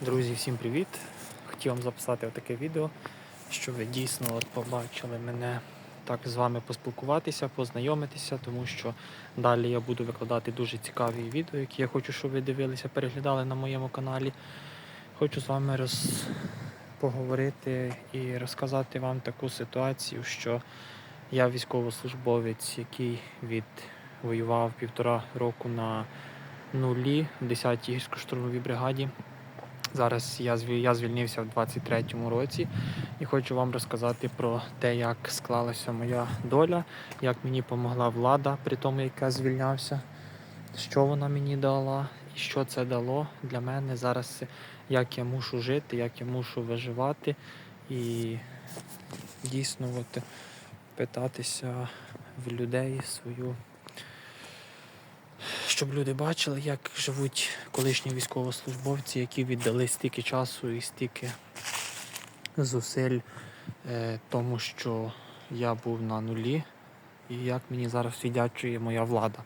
Друзі, всім привіт! Хотів вам записати таке відео, щоб ви дійсно от побачили мене так з вами поспілкуватися, познайомитися, тому що далі я буду викладати дуже цікаві відео, які я хочу, щоб ви дивилися, переглядали на моєму каналі. Хочу з вами роз... поговорити і розказати вам таку ситуацію, що я військовослужбовець, який відвоював півтора року на нулі в 10-й гірсько-штурмовій бригаді. Зараз я, я звільнився в 23-му році і хочу вам розказати про те, як склалася моя доля, як мені допомогла влада при тому, як я звільнявся, що вона мені дала і що це дало для мене зараз, як я мушу жити, як я мушу виживати і дійсно от, питатися в людей свою щоб люди бачили, як живуть колишні військовослужбовці, які віддали стільки часу і стільки зусиль е, тому, що я був на нулі, і як мені зараз віддячує моя влада.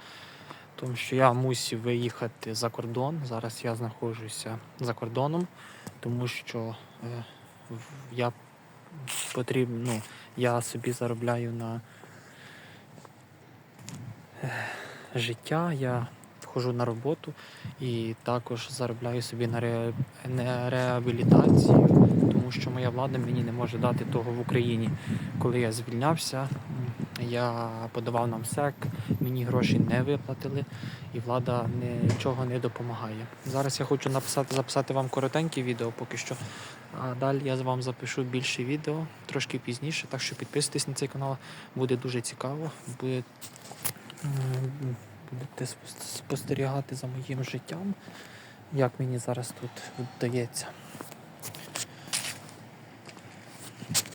Тому що я мусив виїхати за кордон. Зараз я знаходжуся за кордоном, тому що е, я потрібно, ну, я собі заробляю на життя. Я входжу на роботу і також заробляю собі на, ре... на реабілітацію, тому що моя влада мені не може дати того в Україні. Коли я звільнявся, я подавав нам СЕК, мені гроші не виплатили, і влада нічого не допомагає. Зараз я хочу написати, записати вам коротеньке відео поки що. А далі я вам запишу більше відео трошки пізніше, так що підписуйтесь на цей канал, буде дуже цікаво. Буде будете спос- спостерігати за моїм життям, як мені зараз тут вдається.